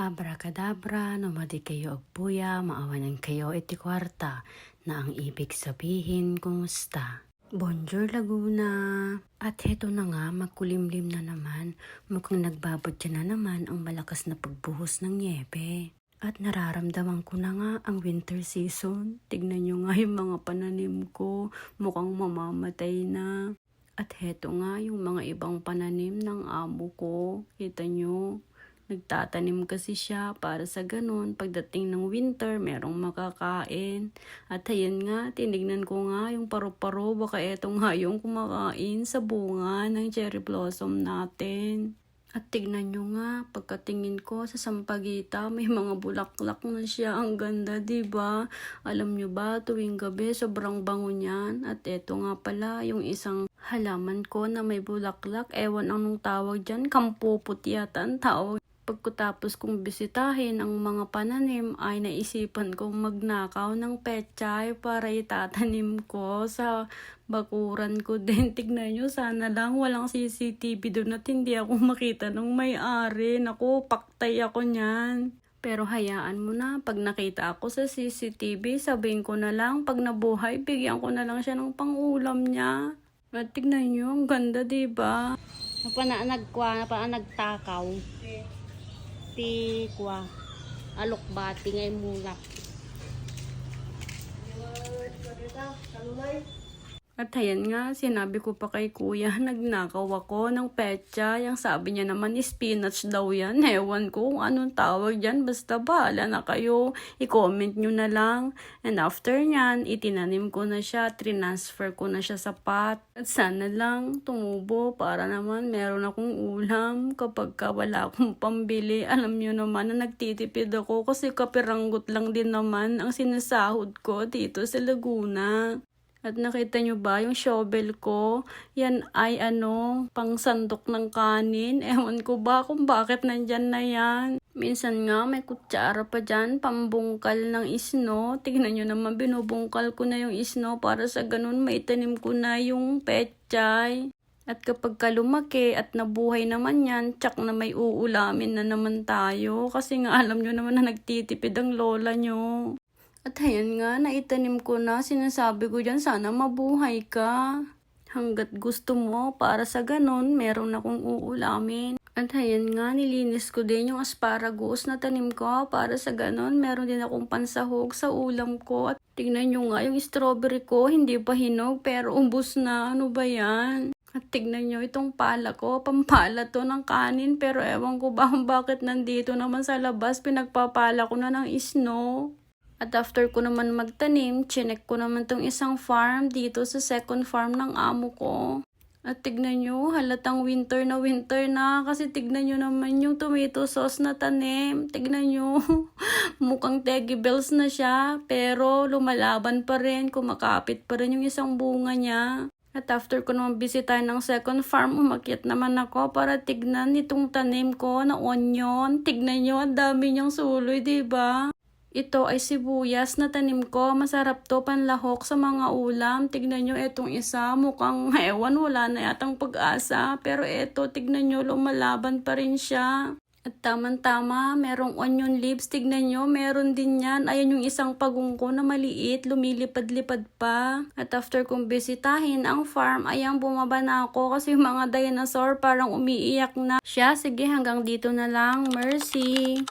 Abracadabra, numadi kayo og buya, maawanan kayo iti kwarta, na ang ibig sabihin kumusta. Bonjour Laguna! At heto na nga, magkulimlim na naman, mukhang nagbabadya na naman ang malakas na pagbuhos ng niebe. At nararamdaman ko na nga ang winter season. Tignan nyo nga yung mga pananim ko, mukhang mamamatay na. At heto nga yung mga ibang pananim ng amo ko. Kita nyo, nagtatanim kasi siya para sa ganun. Pagdating ng winter, merong makakain. At ayan nga, tinignan ko nga yung paru-paro. Baka eto nga yung kumakain sa bunga ng cherry blossom natin. At tignan nyo nga, pagkatingin ko sa sampagita, may mga bulaklak na siya. Ang ganda, ba? Alam nyo ba, tuwing gabi, sobrang bango niyan. At eto nga pala, yung isang halaman ko na may bulaklak. Ewan anong tawag dyan, kampuput yata ang tawag. Pagkatapos kong bisitahin ang mga pananim ay naisipan kong magnakaw ng pechay para itatanim ko sa bakuran ko din. Tignan nyo, sana lang walang CCTV doon at hindi ako makita ng may-ari. Naku, paktay ako niyan. Pero hayaan mo na, pag nakita ako sa CCTV, sabihin ko na lang, pag nabuhay, bigyan ko na lang siya ng pangulam niya. At tignan nyo, ang ganda, diba? Napana nagkwa, napana nagtakaw. Ti kwa. Alok bati ngay mulak. At ayan nga, sinabi ko pa kay kuya, nagnakaw ako ng petsa. Yung sabi niya naman, spinach daw yan. Ewan ko kung anong tawag dyan. Basta bahala na kayo. I-comment nyo na lang. And after nyan, itinanim ko na siya. Transfer ko na siya sa pot. At sana lang tumubo para naman meron akong ulam kapag ka wala akong pambili. Alam nyo naman na nagtitipid ako kasi kapiranggot lang din naman ang sinasahod ko dito sa Laguna. At nakita nyo ba yung shovel ko? Yan ay ano, pang sandok ng kanin. Ewan ko ba kung bakit nandyan na yan. Minsan nga may kutsara pa dyan, pambungkal ng isno. Tignan nyo naman, binubungkal ko na yung isno para sa ganun maitanim ko na yung pechay. At kapag ka lumaki at nabuhay naman yan, tsak na may uulamin na naman tayo. Kasi nga alam nyo naman na nagtitipid ang lola nyo. At ayan nga, naitanim ko na. Sinasabi ko dyan, sana mabuhay ka. Hanggat gusto mo, para sa ganon, meron akong uulamin. At ayan nga, nilinis ko din yung asparagus na tanim ko. Para sa ganon, meron din akong pansahog sa ulam ko. At tignan nyo nga, yung strawberry ko, hindi pa hinog, pero umbos na. Ano ba yan? At tignan nyo, itong pala ko, pampala to ng kanin, pero ewan ko ba bakit nandito naman sa labas, pinagpapala ko na ng isno. At after ko naman magtanim, chinek ko naman tong isang farm dito sa second farm ng amo ko. At tignan nyo, halatang winter na winter na kasi tignan nyo naman yung tomato sauce na tanim. Tignan nyo, mukhang teggy bells na siya pero lumalaban pa rin, kumakapit pa rin yung isang bunga niya. At after ko naman bisitahin ng second farm, umakyat naman ako para tignan itong tanim ko na onion. Tignan nyo, ang dami niyang suloy, ba? Ito ay sibuyas na tanim ko. Masarap to panlahok sa mga ulam. Tignan nyo itong isa. Mukhang ewan wala na yatang pag-asa. Pero ito, tignan nyo lumalaban pa rin siya. At tamang-tama, merong onion leaves. Tignan nyo, meron din yan. Ayan yung isang pagungko na maliit, lumilipad-lipad pa. At after kong bisitahin ang farm, ayan bumaba na ako kasi yung mga dinosaur parang umiiyak na. Siya, sige hanggang dito na lang. Mercy!